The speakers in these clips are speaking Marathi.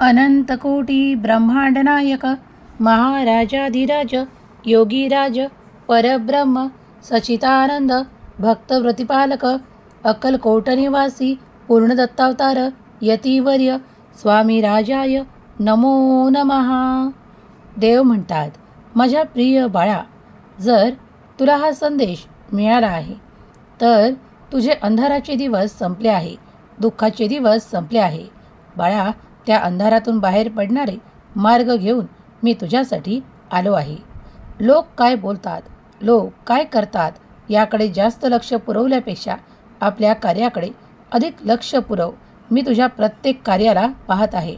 अनंतकोटी ब्रह्मांडनायक महाराजाधिराज योगीराज परब्रह्म सचितानंद भक्तव्रतिपालक अक्कलकोटनिवासी पूर्णदत्तावतार यतीवर्य स्वामी राजाय नमो. नमहा देव म्हणतात माझ्या प्रिय बाळा जर तुला हा संदेश मिळाला आहे तर तुझे अंधाराचे दिवस संपले आहे दुःखाचे दिवस संपले आहे. बाळा त्या अंधारातून बाहेर पडणारे मार्ग घेऊन मी तुझ्यासाठी आलो आहे. लोक काय बोलतात? लोक काय करतात? याकडे जास्त लक्ष पुरवल्यापेक्षा आपल्या कार्याकडे अधिक लक्ष पुरव. मी तुझ्या प्रत्येक कार्याला पाहत आहे.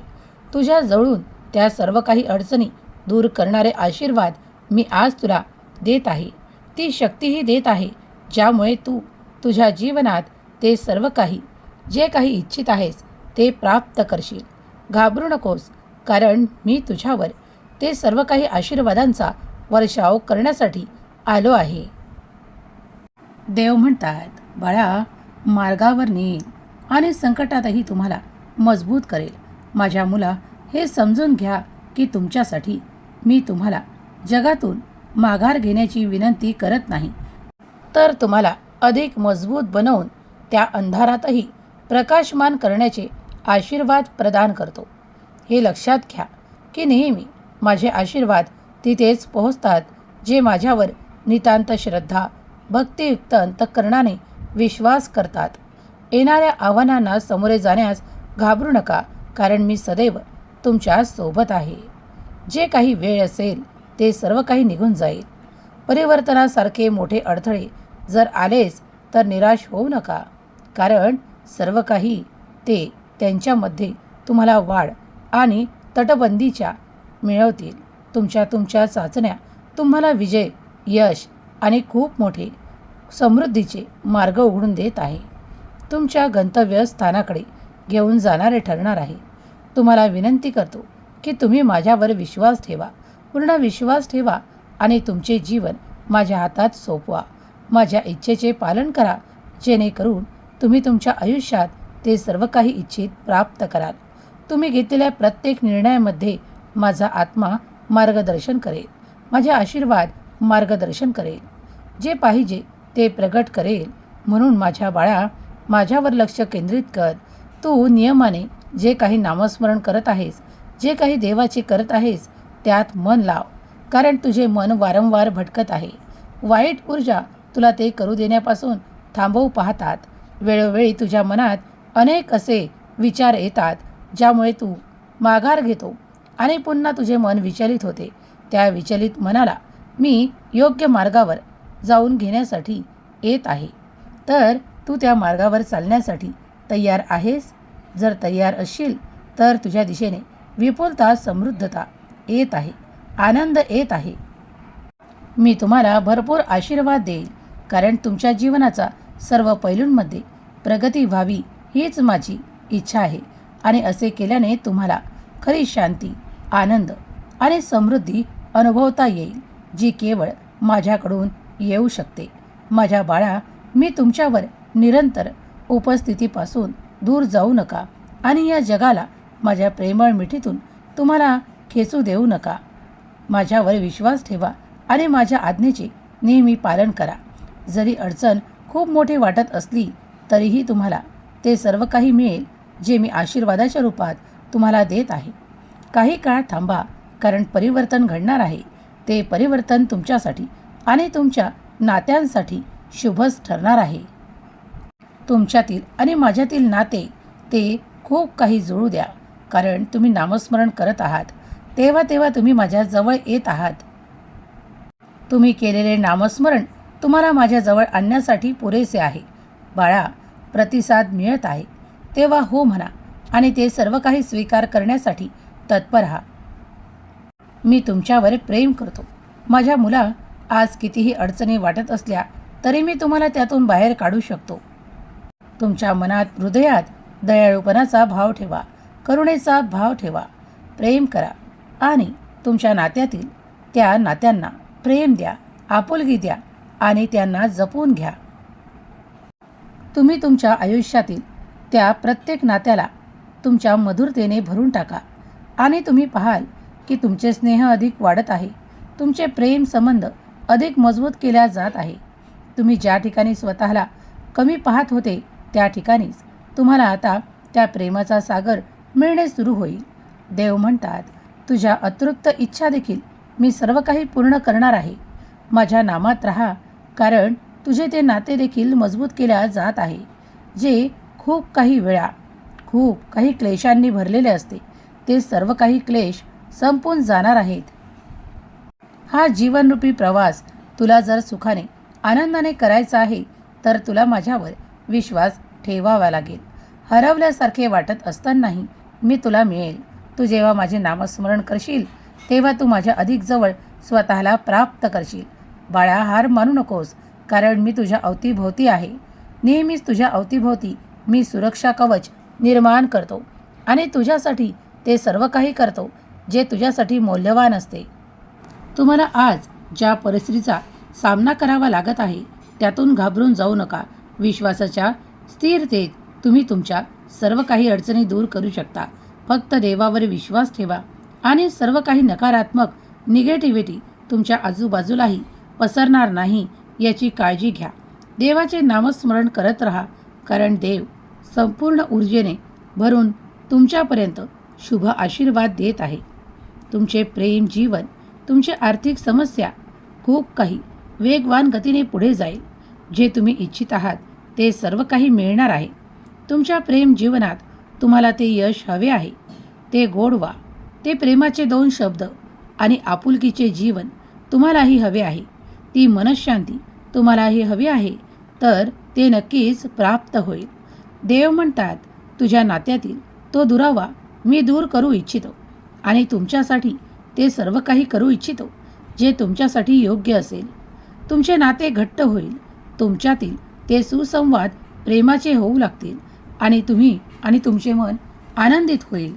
तुझ्या जवळून त्या सर्व काही अडचणी दूर करणारे आशीर्वाद मी आज तुला देत आहे. ती शक्तीही देत आहे ज्यामुळे तू तुझ्या जीवनात ते सर्व काही जे काही इच्छित आहेस ते प्राप्त करशील. घाबरू नकोस कारण मी तुझ्यावर ते सर्व काही आशीर्वादांचा वर्षाव करण्यासाठी आलो आहे. देव म्हणतात बाळा मार्गावर नेईल आणि संकटातही तुम्हाला मजबूत करेल. माझ्या मुला हे समजून घ्या की तुमच्यासाठी मी तुम्हाला जगातून माघार घेण्याची विनंती करत नाही. तर तुम्हाला अधिक मजबूत बनवून त्या अंधारातही प्रकाशमान करण्याचे आशीर्वाद प्रदान करतो. हे लक्षात घ्या की नेहमी माझे आशीर्वाद तिथेच पोहोचतात जे माझ्यावर नितांत श्रद्धा भक्तियुक्त अंतःकरणाने विश्वास करतात. येणाऱ्या आव्हानांना सामोरे जाण्यास घाबरू नका कारण मी सदैव तुमच्यासोबत आहे. जे काही वेळ असेल ते सर्व काही निघून जाईल. परिवर्तनासारखे मोठे अडथळे जर आलेच तर निराश होऊ नका कारण सर्व काही ते त्यांच्यामध्ये तुम्हाला वाढ आणि तटबंदीच्या मिळवतील. तुमच्या तुमच्या चाचण्या तुम्हाला विजय यश आणि खूप मोठे समृद्धीचे मार्ग उघडून देत आहे. तुमच्या गंतव्यस्थानाकडे घेऊन जाणारे ठरणार आहे. तुम्हाला विनंती करतो की तुम्ही माझ्यावर विश्वास ठेवा. पूर्ण विश्वास ठेवा आणि तुमचे जीवन माझ्या हातात सोपवा. माझ्या इच्छेचे पालन करा. जेणेकरून तुम्ही तुमच्या आयुष्यात ते सर्व काही इच्छित प्राप्त कराल. तुम्ही घेतलेल्या प्रत्येक निर्णयामध्ये माझा आत्मा मार्गदर्शन करेल. माझे आशीर्वाद मार्गदर्शन करेल. जे पाहिजे ते प्रगट करेल. म्हणून माझ्या बाळा माझ्यावर लक्ष केंद्रित कर. तू नियमाने जे काही नामस्मरण करत आहेस जे काही देवाचे करत आहेस त्यात मन लाव. कारण तुझे मन वारंवार भटकत आहे. वाईट ऊर्जा तुला ते करू देण्यापासून थांबवू पाहतात. वेळोवेळी तुझ्या मनात अनेक असे विचार येतात ज्यामुळे तू माघार घेतो आणि पुन्हा तुझे मन विचलित होते. त्या विचलित मनाला मी योग्य मार्गावर जाऊन घेण्यासाठी येत आहे. तर तू त्या मार्गावर चालण्यासाठी तयार आहेस? जर तयार असशील तर तुझ्या दिशेने विपुलता समृद्धता येत आहे आनंद येत आहे. मी तुम्हाला भरपूर आशीर्वाद देईल कारण तुमच्या जीवनाचा सर्व पैलूंमध्ये प्रगती व्हावी हीच माझी इच्छा आहे. आणि असे केल्याने तुम्हाला खरी शांती आनंद आणि समृद्धी अनुभवता येईल जी केवळ माझ्याकडून येऊ शकते. माझ्या बाळा मी तुमच्यावर निरंतर उपस्थितीपासून दूर जाऊ नका आणि या जगाला माझ्या प्रेमळ मिठीतून तुम्हाला खेचू देऊ नका. माझ्यावर विश्वास ठेवा आणि माझ्या आज्ञेचे नेहमी पालन करा. जरी अडचण खूप मोठी वाटत असली तरीही तुम्हाला ते सर्व काही मिळेल जे मी आशीर्वादाच्या रूपात तुम्हाला देत आहे. काही काळ थांबा कारण परिवर्तन घडणार आहे. ते परिवर्तन तुमच्यासाठी आणि तुमच्या नात्यांसाठी शुभच ठरणार आहे. तुमच्यातील आणि माझ्यातील नाते ते खूप काही जुळू द्या कारण तुम्ही नामस्मरण करत आहात. तेव्हा तेव्हा तुम्ही माझ्याजवळ येत आहात. तुम्ही केलेले नामस्मरण तुम्हाला माझ्याजवळ आणण्यासाठी पुरेसे आहे. बाळा प्रतिसाद मिळत आहे. तेव्हा हो म्हणा आणि ते सर्व काही स्वीकार करण्यासाठी तत्पर हा मी तुमच्यावर प्रेम करतो. माझ्या मुला आज कितीही अडचणी वाटत असल्या तरी मी तुम्हाला त्यातून बाहेर काढू शकतो. तुमच्या मनात हृदयात दयाळूपणाचा भाव ठेवा करुणेचा भाव ठेवा. प्रेम करा आणि तुमच्या नात्यातील त्या नात्यांना प्रेम द्या आपुलकी द्या आणि त्यांना जपून घ्या. तुम्ही तुमच्या आयुष्यातील त्या प्रत्येक नात्याला तुमच्या मधुरतेने भरून टाका. आणि तुम्ही पाहाल की तुमचे स्नेह अधिक वाढत आहे. तुमचे प्रेम संबंध अधिक मजबूत केल्या जात आहे. तुम्ही ज्या ठिकाणी स्वतःला कमी पाहत होते त्या ठिकाणीच तुम्हाला आता त्या प्रेमाचा सागर मिळणे सुरू होईल. देव म्हणतात तुझ्या अतृप्त इच्छा देखील मी सर्व काही पूर्ण करणार आहे. माझ्या नामात राहा कारण तुझे ते नाते देखील मजबूत केल्या जात आहे जे खूप काही वेळा खूप काही क्लेशांनी भरलेले असते. ते सर्व काही क्लेश संपून जाणार आहेत. हा जीवनरूपी प्रवास तुला जर सुखाने आनंदाने करायचा आहे तर तुला माझ्यावर विश्वास ठेवावा लागेल. हरवल्यासारखे वाटत असतानाही मी तुला मिळेल. तू जेव्हा माझे नामस्मरण करशील तेव्हा तू माझ्या अधिक जवळ स्वतःला प्राप्त करशील. बाळा हार मानू नकोस. कारण मी तुझ्या अवतीभोवती आहे. नेहमीच तुझ्या अवतीभोवती मी सुरक्षा कवच निर्माण करतो आणि तुझ्यासाठी ते सर्व काही करतो जे तुझ्यासाठी मौल्यवान असते. तुम्हाला आज ज्या परिस्थितीचा सामना करावा लागत आहे त्यातून घाबरून जाऊ नका. विश्वासाच्या स्थिरतेत तुम्ही तुमच्या सर्व काही अडचणी दूर करू शकता. फक्त देवावर विश्वास ठेवा आणि सर्व काही नकारात्मक निगेटिव्हिटी तुमच्या आजूबाजूलाही पसरणार नाही याची काळजी घ्या. देवाचे नामस्मरण करत राहा कारण देव संपूर्ण ऊर्जेने भरून तुमच्यापर्यंत शुभ आशीर्वाद देत आहे. तुमचे प्रेम जीवन तुमची आर्थिक समस्या खूप काही वेगवान गतीने पुढे जाईल. जे तुम्ही इच्छित आहात ते सर्व काही मिळणार आहे. तुमच्या प्रेम जीवनात तुम्हाला ते यश हवे आहे. ते गोडवा ते प्रेमाचे दोन शब्द आणि आपुलकीचे जीवन तुम्हालाही हवे आहे. ती मनशांती तुम्हालाही हवी आहे तर ते नक्कीच प्राप्त होईल. देव म्हणतात तुझ्या नात्यातील तो दुरावा मी दूर करू इच्छितो आणि तुमच्यासाठी ते सर्व काही करू इच्छितो जे तुमच्यासाठी योग्य असेल. तुमचे नाते घट्ट होईल तुमच्यातील ते सुसंवाद प्रेमाचे होऊ लागतील आणि तुम्ही आणि तुमचे मन आनंदित होईल.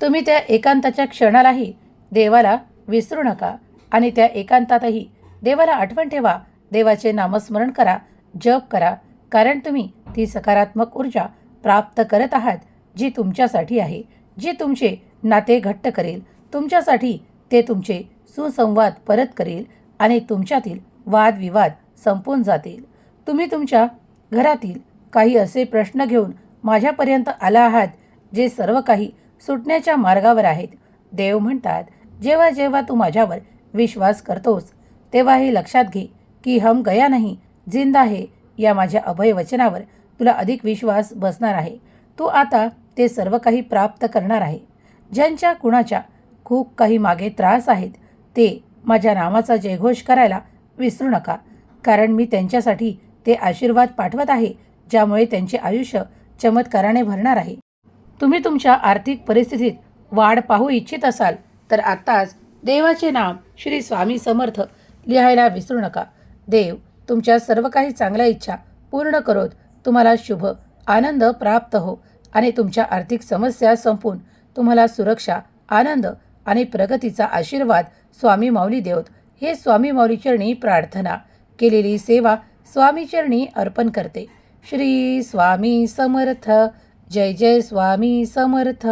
तुम्ही त्या एकांताच्या क्षणालाही देवाला विसरू नका आणि त्या एकांतातही देवाला आठवण ठेवा. देवाचे नामस्मरण करा जप करा कारण तुम्ही ती सकारात्मक ऊर्जा प्राप्त करत आहात जी तुमच्यासाठी आहे जी तुमचे नाते घट्ट करेल. तुमच्यासाठी ते तुमचे सुसंवाद परत करेल आणि तुमच्यातील वादविवाद संपून जातील. तुम्ही तुमच्या घरातील काही असे प्रश्न घेऊन माझ्यापर्यंत आला आहात जे सर्व काही सुटण्याच्या मार्गावर आहेत. देव म्हणतात जेव्हा जेव्हा तू माझ्यावर विश्वास करतोस तेव्हा हे लक्षात घे की हम गया नाही जिंदा है या माझ्या अभय वचनावर तुला अधिक विश्वास बसणार आहे. तू आता ते सर्व काही प्राप्त करणार आहे. ज्यांच्या कुणाच्या खूप काही मागे त्रास आहेत ते माझ्या नामाचा जयघोष करायला विसरू नका. कारण मी त्यांच्यासाठी ते आशीर्वाद पाठवत आहे ज्यामुळे त्यांचे आयुष्य चमत्काराने भरणार आहे. तुम्ही तुमच्या आर्थिक परिस्थितीत वाढ पाहू इच्छित असाल तर आत्ताच देवाचे नाम श्री स्वामी समर्थ लिहायला विसरू नका. देव तुमच्या सर्व काही चांगल्या इच्छा पूर्ण करोत. तुम्हाला शुभ आनंद प्राप्त हो आणि तुमच्या आर्थिक समस्या संपून तुम्हाला सुरक्षा आनंद आणि प्रगतीचा आशीर्वाद स्वामी माऊली देवत. हे स्वामी माऊलीचरणी प्रार्थना. केलेली सेवा स्वामीचरणी अर्पण करते. श्री स्वामी समर्थ. जय जय स्वामी समर्थ.